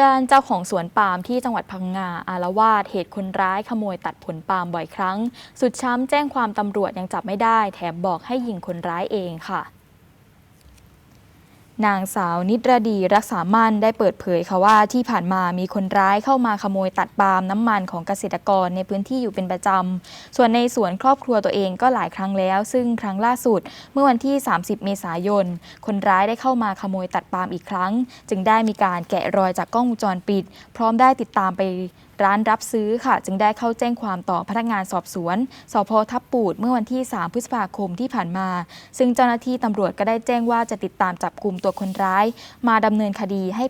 ด้านเจ้าของสวนปาล์มที่จังหวัดพังงาอารวาสเหตุคนร้ายขโมยตัดผลปาล์มบ่อยครั้ง สุดช้ำแจ้งความตำรวจยังจับไม่ได้ แถมบอกให้ยิงคนร้ายเองค่ะ นางสาวนิดรดีรักษามั่นได้เปิดเผยค่ะว่าที่ผ่านมามีคนร้ายเข้ามาขโมยตัดปาล์มน้ำมันของเกษตรกรในพื้นที่อยู่เป็นประจำ ส่วนในสวนครอบครัวตัวเองก็หลายครั้งแล้ว ซึ่งครั้งล่าสุด เมื่อวันที่ 30 เมษายน คนร้ายได้เข้ามาขโมยตัดปาล์มอีกครั้ง จึงได้มีการแกะรอยจากกล้องวงจรปิด พร้อมได้ติดตามไป ร้านรับซื้อค่ะ จึงได้เข้าแจ้งความต่อพนักงานสอบสวน สพทับปูดเมื่อวันที่ 3 พฤษภาคมที่ผ่านมา ซึ่งเจ้าหน้าที่ตำรวจก็ได้แจ้งว่าจะติดตามจับกลุ่มตัวคนร้าย มาดำเนินคดีให้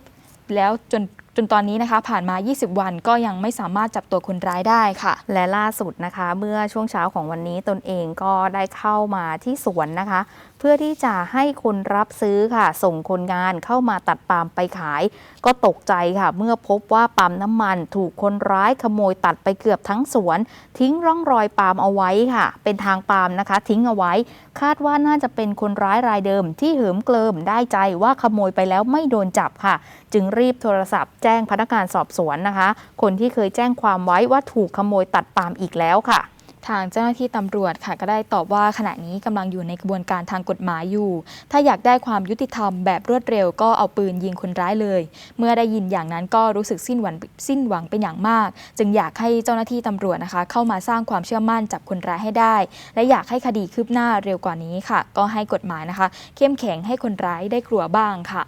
แล้วจนจนตอนนี้นะคะผ่านมา 20 วันก็ยังไม่สามารถจับตัวคนร้ายได้ค่ะ และล่าสุดนะคะ เมื่อช่วงเช้าของวันนี้ตนเองก็ได้เข้ามาที่สวนนะคะ เพื่อที่จะให้คนรับซื้อค่ะ ส่งคนงานเข้ามาตัดปาล์มไปขาย ก็ตกใจค่ะ เมื่อพบว่าปาล์มน้ำมันถูกคนร้ายขโมยตัดไปเกือบทั้งสวน ทิ้งร่องรอยปาล์มเอาไว้ค่ะ เป็นทางปาล์มนะคะ ทิ้งเอาไว้ คาดว่าน่าจะเป็นคนร้ายรายเดิม ที่เหิมเกลิมได้ใจว่าขโมยไปแล้วไม่โดนจับค่ะ จึงรีบโทรศัพท์แจ้งพนักงานสอบสวนนะคะ คนที่เคยแจ้งความไว้ว่าถูกขโมยตัดปาล์มอีกแล้วค่ะทางเจ้าหน้าที่ตำรวจค่ะก็ได้ตอบว่าขณะนี้กำลังอยู่ในกระบวนการทางกฎหมายอยู่ ถ้าอยากได้ความยุติธรรมแบบรวดเร็วก็เอาปืนยิงคนร้ายเลย เมื่อได้ยินอย่างนั้นก็รู้สึกสิ้นหวังสิ้นหวังเป็นอย่างมาก จึงอยากให้เจ้าหน้าที่ตำรวจนะคะ เข้ามาสร้างความเชื่อมั่นจับคนร้ายให้ได้ และอยากให้คดีคืบหน้าเร็วกว่านี้ค่ะ ก็ให้กฎหมายนะคะ เข้มแข็งให้คนร้ายได้กลัวบ้างค่ะ